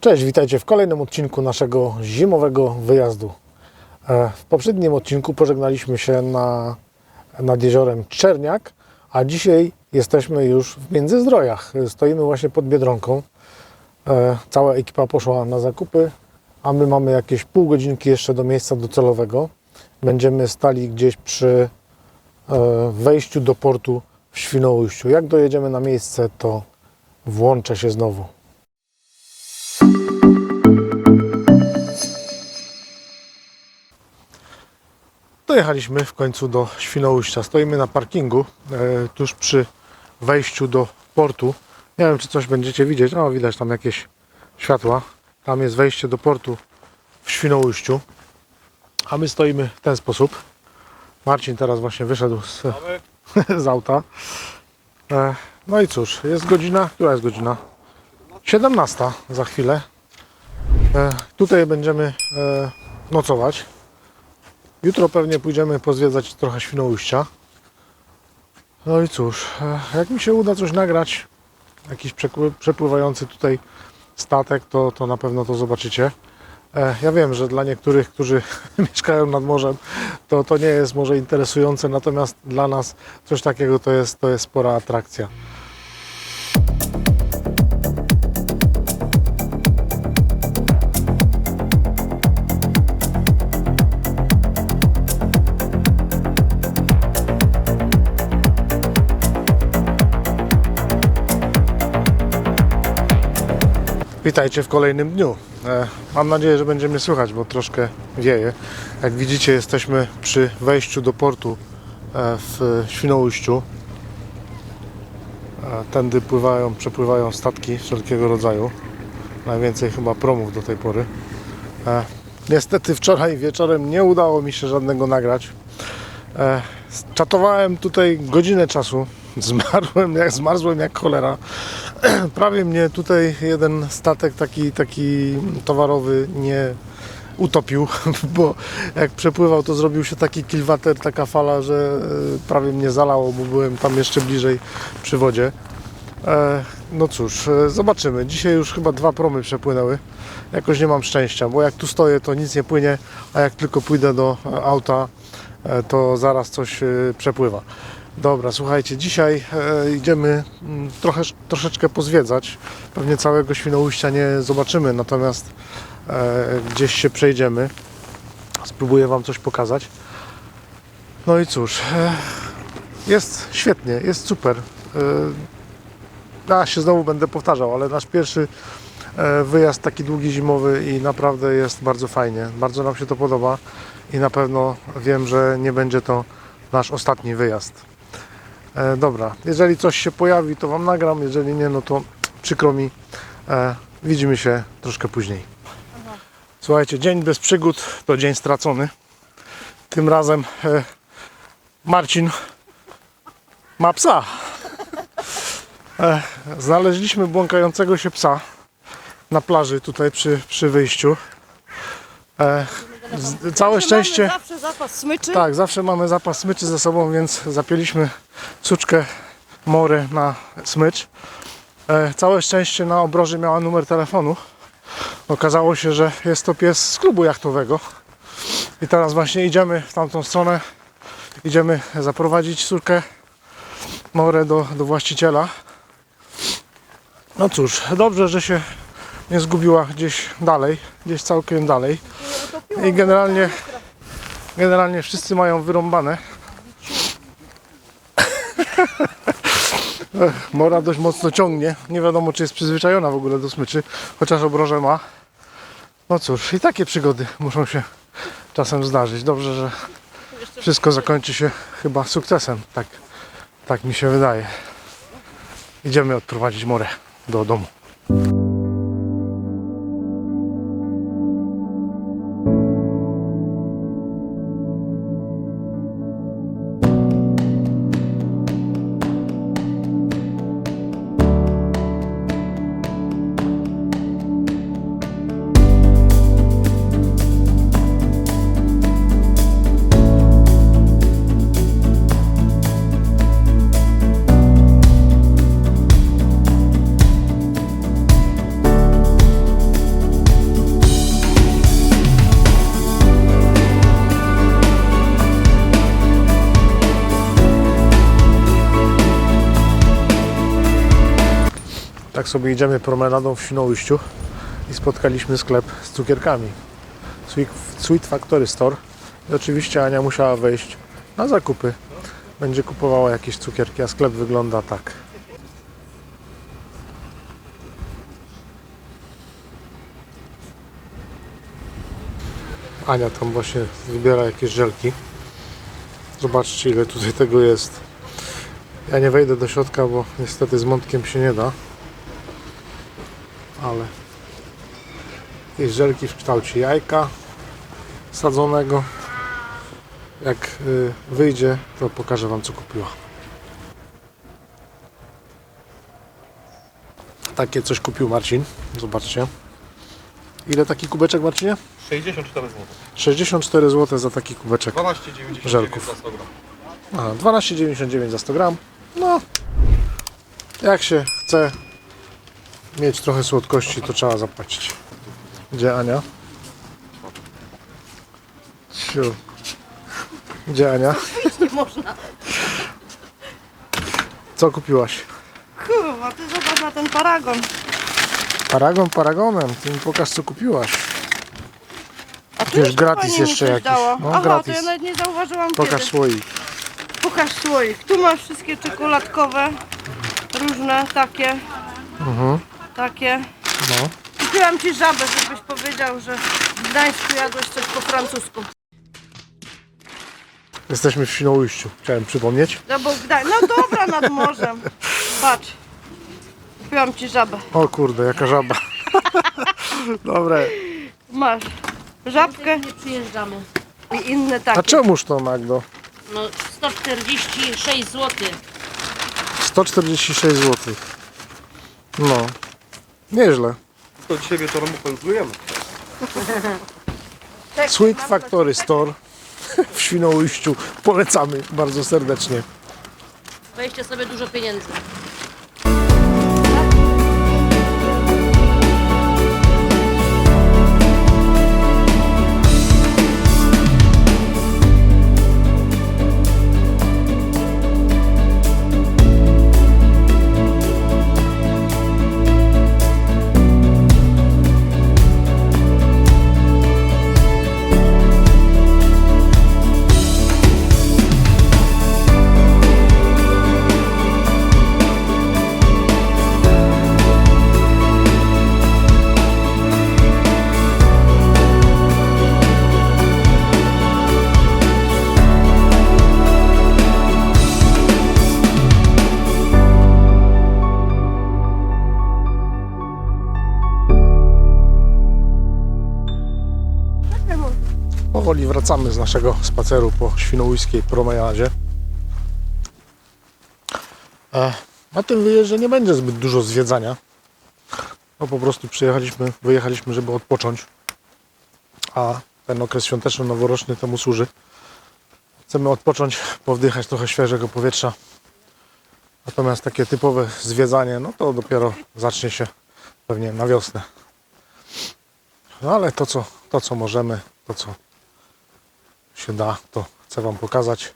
Cześć, witajcie w kolejnym odcinku naszego zimowego wyjazdu. E, W poprzednim odcinku pożegnaliśmy się na, nad jeziorem Czerniak, a dzisiaj jesteśmy już w Międzyzdrojach. Stoimy właśnie pod Biedronką. E, Cała ekipa poszła na zakupy, a my mamy jakieś pół godzinki jeszcze do miejsca docelowego. Będziemy stali gdzieś przy e, wejściu do portu w Świnoujściu. Jak dojedziemy na miejsce, to włączę się znowu. Dojechaliśmy w końcu do Świnoujścia. Stoimy na parkingu e, tuż przy wejściu do portu. Nie wiem, czy coś będziecie widzieć. O, widać tam jakieś światła. Tam jest wejście do portu w Świnoujściu. A my stoimy w ten sposób. Marcin teraz właśnie wyszedł z, z auta. E, no i cóż, jest godzina. Która jest godzina? 17 za chwilę. E, tutaj będziemy nocować. Jutro pewnie pójdziemy pozwiedzać trochę Świnoujścia. No i cóż, e, jak mi się uda coś nagrać, jakiś przepływający tutaj statek, to, to na pewno to zobaczycie. E, Ja wiem, że dla niektórych, którzy mieszkają nad morzem, to, to nie jest może interesujące, natomiast dla nas coś takiego to jest, to jest spora atrakcja. Witajcie w kolejnym dniu. E, Mam nadzieję, że będzie mnie słychać, bo troszkę wieje. Jak widzicie, jesteśmy przy wejściu do portu e, w Świnoujściu. E, Tędy pływają, przepływają statki wszelkiego rodzaju. Najwięcej chyba promów do tej pory. Niestety wczoraj wieczorem nie udało mi się żadnego nagrać. Czatowałem tutaj godzinę czasu. Zmarłem jak, zmarzłem jak cholera. Prawie mnie tutaj jeden statek taki, taki towarowy nie utopił, bo jak przepływał to zrobił się taki kilwater, taka fala, że e, prawie mnie zalało, bo byłem tam jeszcze bliżej przy wodzie. E, No cóż, e, zobaczymy. Dzisiaj już chyba dwa promy przepłynęły. Jakoś nie mam szczęścia, bo jak tu stoję, to nic nie płynie, a jak tylko pójdę do auta, to zaraz coś przepływa. Dobra, słuchajcie, dzisiaj e, idziemy mm, trochę, troszeczkę pozwiedzać. Pewnie całego Świnoujścia nie zobaczymy, natomiast e, gdzieś się przejdziemy. Spróbuję Wam coś pokazać. No i cóż, e, jest świetnie, jest super. E, się znowu będę powtarzał, ale nasz pierwszy e, wyjazd taki długi zimowy i naprawdę jest bardzo fajnie. Bardzo nam się to podoba i na pewno wiem, że nie będzie to nasz ostatni wyjazd. E, dobra, jeżeli coś się pojawi, to Wam nagram, jeżeli nie, no to przykro mi. E, widzimy się troszkę później. Słuchajcie, dzień bez przygód to dzień stracony. Tym razem e, Marcin ma psa. E, znaleźliśmy błąkającego się psa na plaży tutaj przy, przy wyjściu. E, z, całe szczęście. Mamy zawsze zapas smyczy. Tak, zawsze mamy zapas smyczy ze sobą, więc zapięliśmy suczkę Mory na smycz. E, całe szczęście na obroży miała numer telefonu. Okazało się, że jest to pies z klubu jachtowego. I teraz właśnie idziemy w tamtą stronę. Idziemy zaprowadzić córkę Morę do, do właściciela. No cóż, dobrze, że się nie zgubiła gdzieś dalej, gdzieś całkiem dalej. I generalnie Generalnie wszyscy mają wyrąbane. Mora dość mocno ciągnie. Nie wiadomo, czy jest przyzwyczajona w ogóle do smyczy, chociaż obroże ma. No cóż, i takie przygody muszą się czasem zdarzyć. Dobrze, że wszystko zakończy się chyba sukcesem. Tak, tak mi się wydaje. Idziemy odprowadzić Morę do domu. Sobie idziemy promenadą w Świnoujściu i spotkaliśmy sklep z cukierkami. Sweet, Factory Store. I oczywiście Ania musiała wejść na zakupy. Będzie kupowała jakieś cukierki, a sklep wygląda tak. Ania tam właśnie wybiera jakieś żelki. Zobaczcie ile tutaj tego jest. Ja nie wejdę do środka, bo niestety z mątkiem się nie da. Ale jakieś żelki w kształcie jajka sadzonego. Jak y, wyjdzie, to pokażę Wam co kupiła. Takie coś kupił Marcin. Zobaczcie. Ile taki kubeczek Marcinie? 64 zł. 64 zł za taki kubeczek. 12,99 Żelków. za 100 gram. Aha, 12,99 za 100 gram. No, jak się chce mieć trochę słodkości, to trzeba zapłacić. Gdzie Ania? Siu. Gdzie Ania? Nie można. Co kupiłaś? Kurwa, ty zobacz na ten paragon. Paragon paragonem. Ty mi pokaż co kupiłaś. A tu Wiesz, jeszcze gratis mi jeszcze coś jakiś. Dała. No, Aha, gratis. to ja nawet nie zauważyłam Pokaż kiedy. słoik. Pokaż słoik. Tu masz wszystkie czekoladkowe. Różne, takie, Mhm. Takie. No. Kupiłam ci żabę, żebyś powiedział, że w Gdańsku jadłeś coś po francusku. Jesteśmy w Świnoujściu. Chciałem przypomnieć. No bo Gdań... No dobra, nad morzem. Patrz. Kupiłam ci żabę. O kurde, jaka żaba. Dobre. Masz żabkę Nie przyjeżdżamy. i inne takie. A czemuż to Magdo? No 146 zł. 146 zł. No. Nieźle. To dzisiaj wieczorem ukończujemy. Tak, Sweet Factory Store w Świnoujściu. Polecamy bardzo serdecznie. Weźcie sobie dużo pieniędzy. Wracamy z naszego spaceru po świnoujskiej promenadzie. E, Na tym wyjeździe nie będzie zbyt dużo zwiedzania. No po prostu przyjechaliśmy, wyjechaliśmy, żeby odpocząć. A ten okres świąteczno-noworoczny temu służy. Chcemy odpocząć, powdychać trochę świeżego powietrza. Natomiast takie typowe zwiedzanie, no to dopiero zacznie się pewnie na wiosnę. No ale to co, to co możemy, to co się da, to chcę Wam pokazać.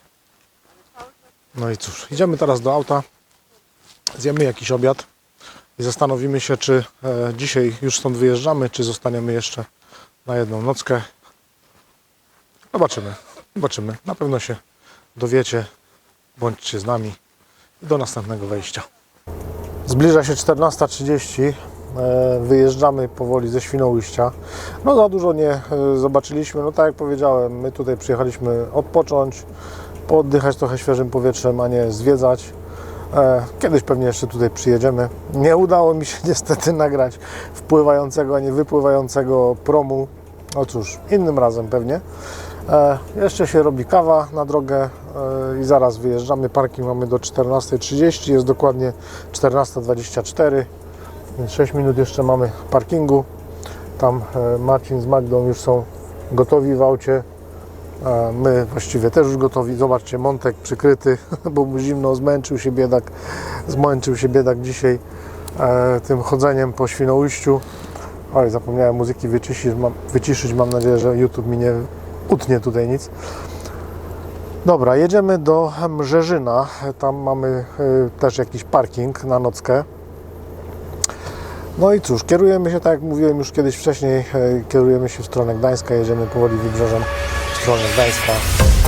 No i cóż, idziemy teraz do auta, zjemy jakiś obiad i zastanowimy się, czy e, dzisiaj już stąd wyjeżdżamy, czy zostaniemy jeszcze na jedną nockę. Zobaczymy, zobaczymy. Na pewno się dowiecie, bądźcie z nami i do następnego wejścia. Zbliża się 14.30. e, Wyjeżdżamy powoli ze Świnoujścia. No za dużo nie e, zobaczyliśmy. No tak jak powiedziałem, my tutaj przyjechaliśmy odpocząć, pooddychać trochę świeżym powietrzem, a nie zwiedzać. E, Kiedyś pewnie jeszcze tutaj przyjedziemy. Nie udało mi się niestety nagrać wpływającego, a nie wypływającego promu. No cóż, innym razem pewnie. Jeszcze się robi kawa na drogę i zaraz wyjeżdżamy. Parking mamy do 14.30, jest dokładnie 14.24, więc 6 minut jeszcze mamy parkingu. Tam e, Marcin z Magdą już są gotowi w aucie. E, My właściwie też już gotowi. Zobaczcie, Montek przykryty, bo mu zimno, zmęczył się biedak. Zmęczył się biedak dzisiaj e, tym chodzeniem po Świnoujściu. Oj, zapomniałem muzyki wyciszyć. Mam, wyciszyć. Mam nadzieję, że YouTube mi nie utnie tutaj nic. Dobra, jedziemy do Mrzeżyna. Tam mamy też jakiś parking na nockę. No i cóż, kierujemy się, tak jak mówiłem już kiedyś wcześniej, e, kierujemy się w stronę Gdańska, jedziemy powoli wybrzeżem w stronę Gdańska.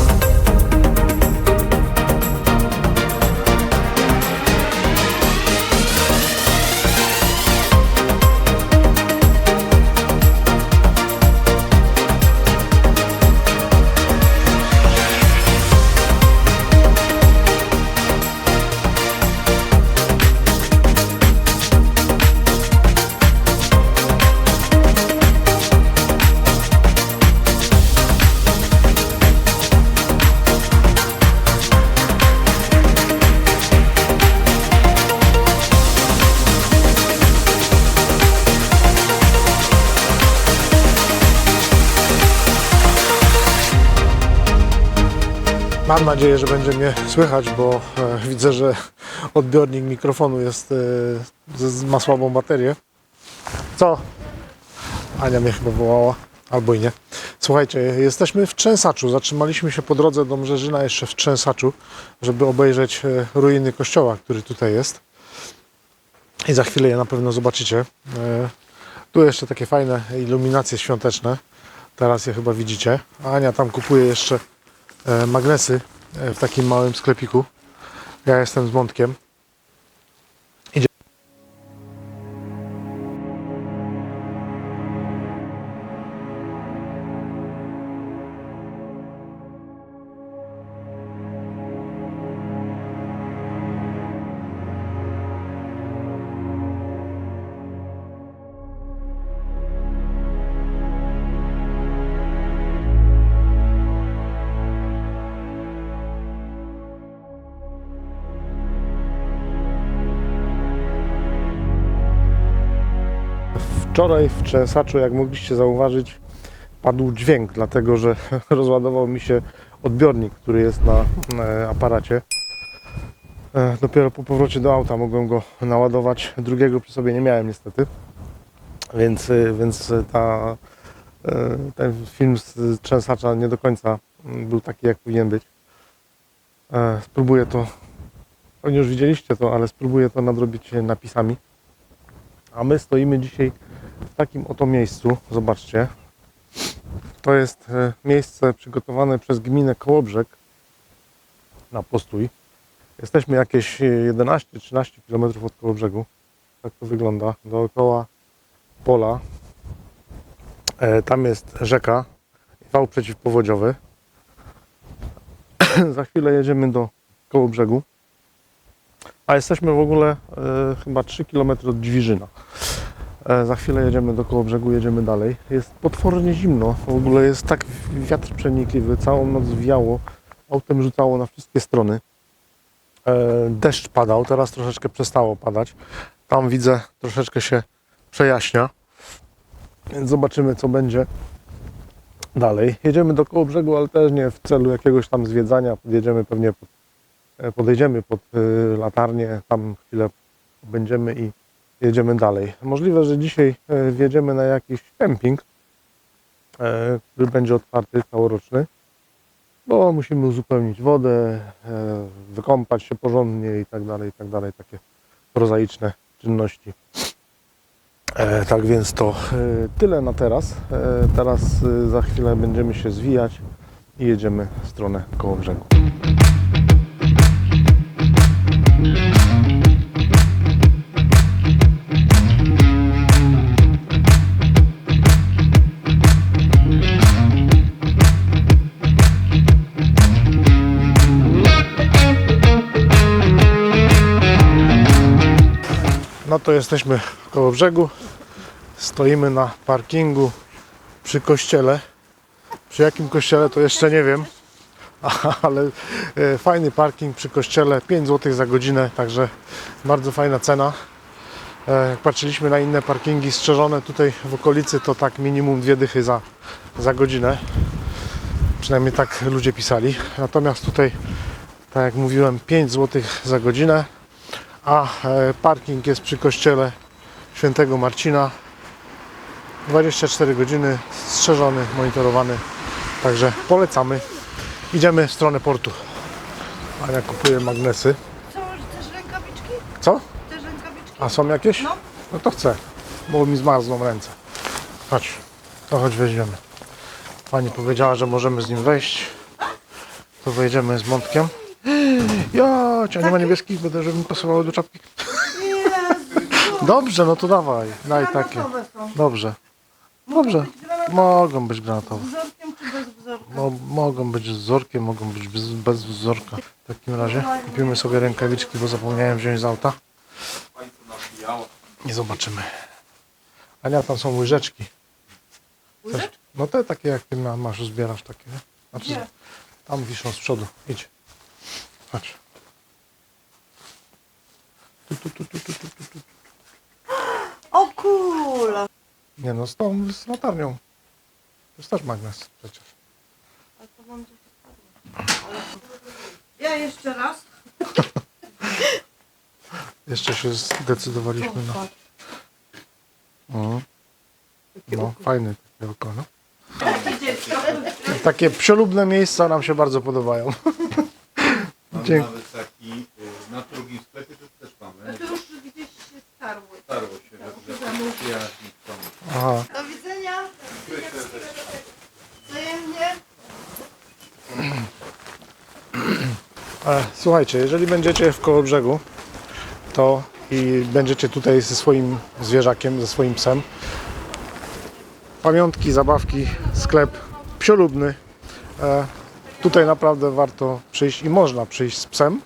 Mam nadzieję, że będzie mnie słychać, bo e, widzę, że odbiornik mikrofonu jest, e, ma słabą baterię. Co? Ania mnie chyba wołała, albo i nie. Słuchajcie, jesteśmy w Trzęsaczu. Zatrzymaliśmy się po drodze do Mrzeżyna jeszcze w Trzęsaczu, żeby obejrzeć e, ruiny kościoła, który tutaj jest. I za chwilę je na pewno zobaczycie. Tu jeszcze takie fajne iluminacje świąteczne. Teraz je chyba widzicie. Ania tam kupuje jeszcze magnesy w takim małym sklepiku. Ja jestem z Mątkiem. Wczoraj w Trzęsaczu, jak mogliście zauważyć, padł dźwięk, dlatego że rozładował mi się odbiornik, który jest na e, aparacie. E, Dopiero po powrocie do auta mogłem go naładować. Drugiego przy sobie nie miałem niestety. Więc, e, więc ta, ten film z Trzęsacza nie do końca mm, był taki, jak powinien być. Spróbuję to, pewnie już widzieliście to, ale spróbuję to nadrobić napisami. A my stoimy dzisiaj w takim oto miejscu. Zobaczcie. To jest e, miejsce przygotowane przez gminę Kołobrzeg na postój. Jesteśmy jakieś e, 11-13 km od Kołobrzegu. Tak to wygląda. Dookoła pola. E, Tam jest rzeka, wał przeciwpowodziowy. Za chwilę jedziemy do Kołobrzegu. A jesteśmy w ogóle e, chyba 3 km od Dźwiżyna. E, Za chwilę jedziemy do koło brzegu, jedziemy dalej. Jest potwornie zimno. W ogóle jest tak wiatr przenikliwy, całą noc wiało, autem rzucało na wszystkie strony. E, Deszcz padał, teraz troszeczkę przestało padać. Tam widzę, troszeczkę się przejaśnia. Więc zobaczymy, co będzie dalej. Jedziemy do koło brzegu, ale też nie w celu jakiegoś tam zwiedzania. Podjedziemy pewnie, pod, e, podejdziemy pod latarnię, tam chwilę będziemy i jedziemy dalej. Możliwe, że dzisiaj e, wjedziemy na jakiś kemping, e, który będzie otwarty całoroczny, bo musimy uzupełnić wodę, e, wykąpać się porządnie i tak dalej, i tak dalej. Takie prozaiczne czynności. Tak więc to tyle na teraz. Teraz za chwilę będziemy się zwijać i jedziemy w stronę koło brzegu. No to jesteśmy koło brzegu. Stoimy na parkingu przy kościele. Przy jakim kościele to jeszcze nie wiem. Ale e, fajny parking przy kościele. 5 zł za godzinę, także bardzo fajna cena. E, Jak patrzyliśmy na inne parkingi strzeżone tutaj w okolicy, to tak minimum dwie dychy za, za godzinę. Przynajmniej tak ludzie pisali. Natomiast tutaj, tak jak mówiłem, 5 zł za godzinę a e, parking jest przy kościele świętego Marcina 24 godziny strzeżony, monitorowany także polecamy idziemy w stronę portu Ania kupuje magnesy Co, też rękawiczki? co? Też rękawiczki? a są jakieś? No. no to chcę bo mi zmarzną ręce. Chodź, to chodź weźmiemy. Pani powiedziała, że możemy z nim wejść. To wejdziemy z mątkiem. Ja, a nie ma niebieskich, bo żeby mi pasowały do czapki. Dobrze, no to dawaj, daj takie. Granatowe są. Dobrze. Dobrze. Mogą być granatowe. Z wzorkiem czy bez wzorka? Mo, mogą być z wzorkiem, mogą być bez, bez wzorka. W takim razie kupimy sobie rękawiczki, bo zapomniałem wziąć z auta. I zobaczymy. Ania, tam są łyżeczki. Też, no te takie jak ty ma- masz, zbierasz takie, nie? Znaczy, Gdzie? tam wiszą z przodu. Idź. Chodź. Tu, tu, tu, tu, tu, tu, tu. O kula! Nie no, z tą, z latarnią. To jest też magnes przecież. A to mam gdzieś odpadło. Ja jeszcze raz. Jeszcze się zdecydowaliśmy na... Mhm. No, fajny takie oko, no. Takie przelubne miejsca nam się bardzo podobają. Dzięki. nawet taki y, na drugim sklepie to też To już gdzieś się starły. Starło się, że. Aha. Do widzenia. Wzajemnie. E, Słuchajcie, jeżeli będziecie w Kołobrzegu, to i będziecie tutaj ze swoim zwierzakiem, ze swoim psem, pamiątki, zabawki, sklep psiolubny. E, tutaj naprawdę warto przyjść i można przyjść z psem.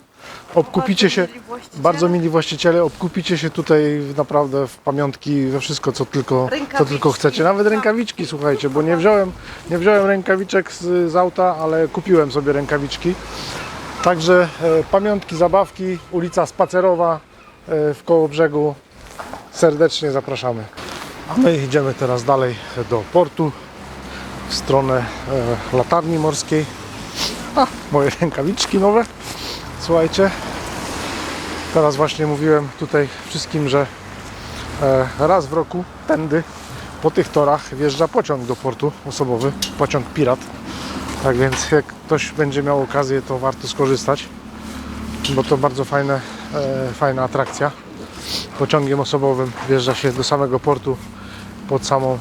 Obkupicie się, właściciele. bardzo mili właściciele, obkupicie się tutaj naprawdę w pamiątki, we wszystko co tylko, co tylko chcecie. Nawet rękawiczki, słuchajcie, bo nie wziąłem, nie wziąłem rękawiczek z, z auta, ale kupiłem sobie rękawiczki. Także e, pamiątki, zabawki, ulica Spacerowa e, w Kołobrzegu. Serdecznie zapraszamy. A my idziemy teraz dalej do portu w stronę e, latarni morskiej. A, moje rękawiczki nowe. Słuchajcie, teraz właśnie mówiłem tutaj wszystkim, że e, raz w roku tędy po tych torach wjeżdża pociąg do portu osobowy, pociąg Pirat. Tak więc jak ktoś będzie miał okazję, to warto skorzystać, bo to bardzo fajne, e, fajna atrakcja. Pociągiem osobowym wjeżdża się do samego portu pod samą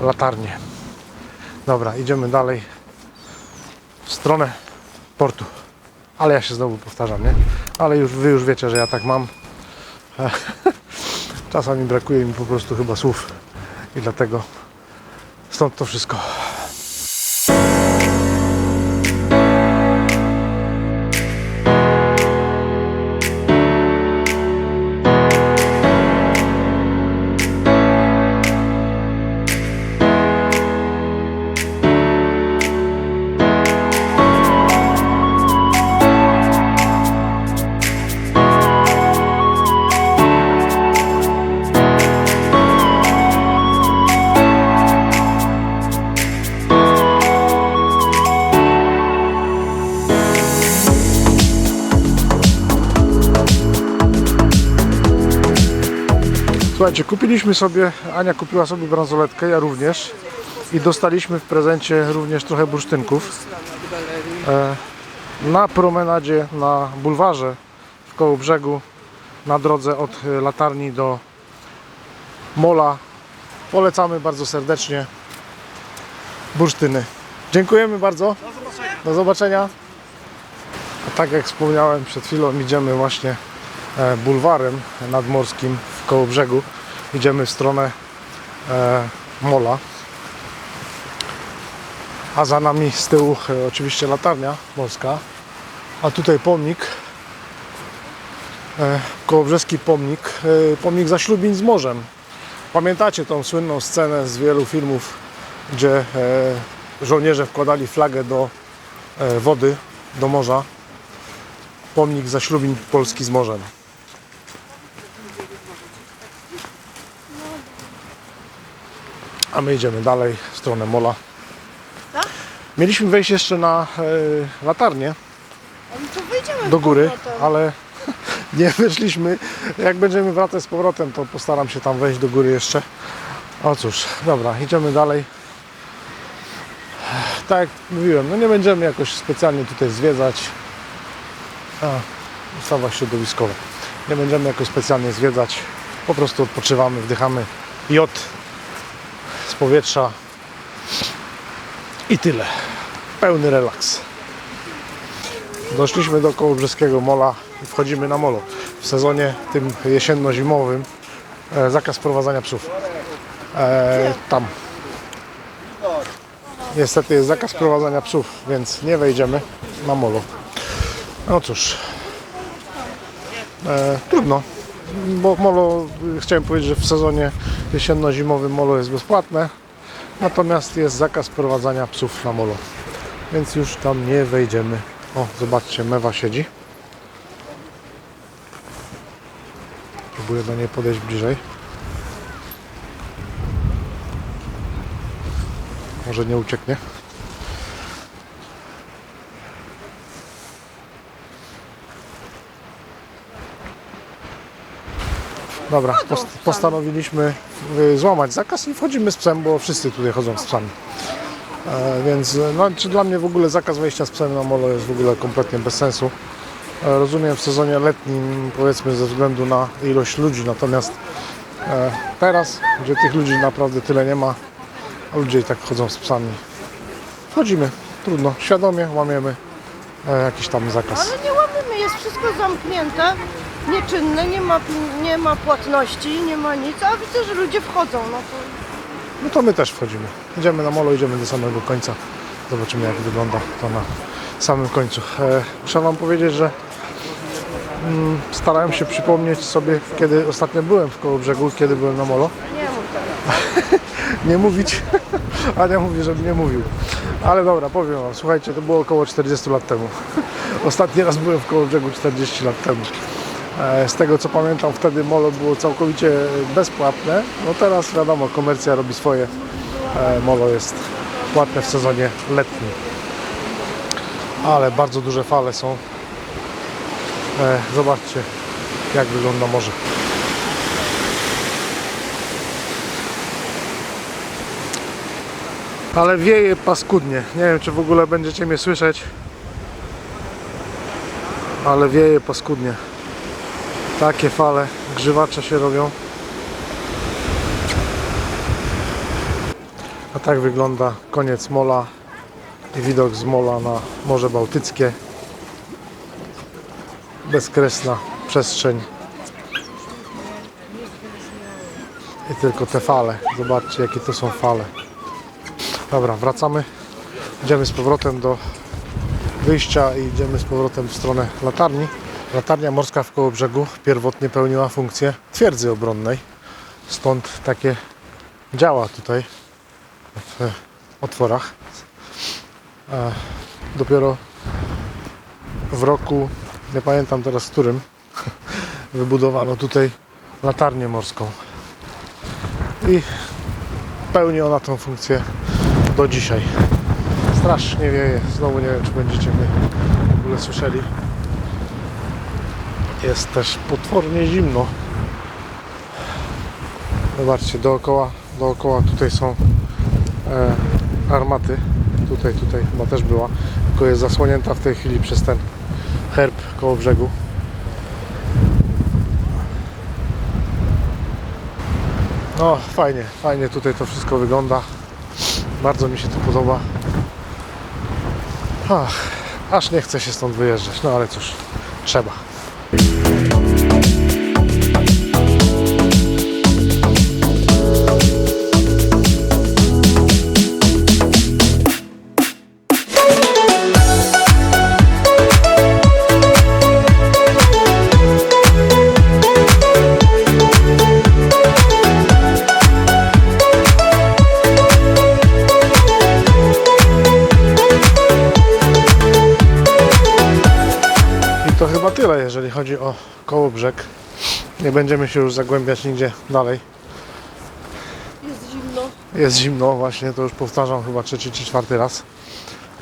latarnię. Dobra, idziemy dalej w stronę portu. Ale ja się znowu powtarzam, nie? Ale już wy już wiecie, że ja tak mam. Czasami brakuje mi po prostu chyba słów i dlatego stąd to wszystko. Słuchajcie, kupiliśmy sobie, Ania kupiła sobie bransoletkę, ja również i dostaliśmy w prezencie również trochę bursztynków. E, na promenadzie na bulwarze w koło brzegu na drodze od e, latarni do mola polecamy bardzo serdecznie bursztyny. Dziękujemy bardzo. Do zobaczenia. A tak jak wspomniałem przed chwilą idziemy właśnie e, bulwarem nadmorskim w koło brzegu. Idziemy w stronę e, mola. A za nami z tyłu e, oczywiście latarnia morska. A tutaj pomnik. E, kołobrzeski pomnik. E, pomnik zaślubin z morzem. Pamiętacie tą słynną scenę z wielu filmów, gdzie e, żołnierze wkładali flagę do e, wody, do morza. Pomnik zaślubin Polski z morzem. A my idziemy dalej w stronę mola. Tak? Mieliśmy wejść jeszcze na e, latarnię No do góry, ale nie wyszliśmy. Jak będziemy wracać z powrotem, to postaram się tam wejść do góry jeszcze. O cóż, dobra, idziemy dalej. Tak jak mówiłem, no nie będziemy jakoś specjalnie tutaj zwiedzać. A, ustawa środowiskowa. Nie będziemy jakoś specjalnie zwiedzać. Po prostu odpoczywamy, wdychamy jod powietrza i tyle. Pełny relaks. Doszliśmy do Kołobrzeskiego Mola i wchodzimy na molo. W sezonie tym jesienno-zimowym e, zakaz prowadzenia psów. E, tam. Niestety jest zakaz prowadzenia psów, więc nie wejdziemy na molo. No cóż, e, trudno, bo molo, chciałem powiedzieć, że w sezonie jesienno-zimowym molo jest bezpłatne, natomiast jest zakaz prowadzenia psów na molo, więc już tam nie wejdziemy. O, zobaczcie, mewa siedzi. Próbuję do niej podejść bliżej. Może nie ucieknie. Dobra, post- postanowiliśmy y, złamać zakaz i wchodzimy z psem, bo wszyscy tutaj chodzą z psami. E, więc no, czy dla mnie w ogóle zakaz wejścia z psem na molo jest w ogóle kompletnie bez sensu. E, rozumiem w sezonie letnim, powiedzmy ze względu na ilość ludzi, natomiast e, teraz, gdzie tych ludzi naprawdę tyle nie ma, a ludzie i tak chodzą z psami, wchodzimy, trudno, świadomie łamiemy e, jakiś tam zakaz. Ale nie łamimy, jest wszystko zamknięte, nieczynne, nie ma, nie ma płatności, nie ma nic, a widzę, że ludzie wchodzą, no to No to my też wchodzimy. Idziemy na molo, idziemy do samego końca. Zobaczymy jak wygląda to na samym końcu. E, muszę Wam powiedzieć, że mm, starałem się przypomnieć sobie, kiedy ostatnio byłem w Kołobrzegu, kiedy byłem na molo. nie mów teraz. Nie mówić. Ania mówi, żebym nie mówił. Ale dobra, powiem Wam. Słuchajcie, to było około 40 lat temu. Ostatni raz byłem w Kołobrzegu 40 lat temu. E, Z tego co pamiętam, wtedy molo było całkowicie bezpłatne. No teraz wiadomo, komercja robi swoje. E, Molo jest płatne w sezonie letnim. Ale bardzo duże fale są. E, Zobaczcie, jak wygląda morze. Ale wieje paskudnie. Nie wiem, czy w ogóle będziecie mnie słyszeć. Ale wieje paskudnie. Takie fale, grzywacze się robią. A tak wygląda koniec mola i widok z mola na Morze Bałtyckie. Bezkresna przestrzeń. I tylko te fale. Zobaczcie, jakie to są fale. Dobra, wracamy. Idziemy z powrotem do wyjścia i idziemy z powrotem w stronę latarni. Latarnia morska w Kołobrzegu pierwotnie pełniła funkcję twierdzy obronnej. Stąd takie działa tutaj w otworach. Dopiero w roku, nie pamiętam teraz którym, wybudowano tutaj latarnię morską. I pełni ona tą funkcję do dzisiaj. Strasznie wieje. Znowu nie wiem, czy będziecie mnie w ogóle słyszeli. Jest też potwornie zimno. Zobaczcie, dookoła, dookoła tutaj są e, armaty. Tutaj, tutaj chyba też była. Tylko jest zasłonięta w tej chwili przez ten herb koło brzegu. No, fajnie, fajnie tutaj to wszystko wygląda. Bardzo mi się to podoba. Ach, aż nie chce się stąd wyjeżdżać, no ale cóż, trzeba. Jeżeli chodzi o koło brzeg. Nie będziemy się już zagłębiać nigdzie dalej. Jest zimno. Jest zimno, właśnie to już powtarzam chyba trzeci czy czwarty raz.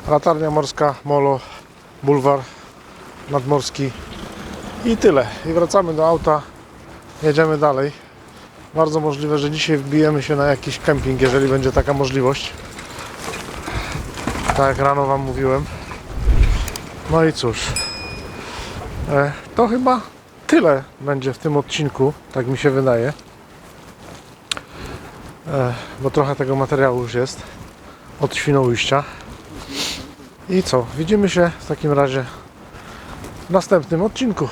Latarnia morska, molo, bulwar nadmorski i tyle. I wracamy do auta, jedziemy dalej. Bardzo możliwe, że dzisiaj wbijemy się na jakiś kemping, jeżeli będzie taka możliwość. Tak jak rano Wam mówiłem. No i cóż, to chyba tyle będzie w tym odcinku, tak mi się wydaje. e, bo trochę tego materiału już jest od Świnoujścia. I co? Widzimy się w takim razie w następnym odcinku.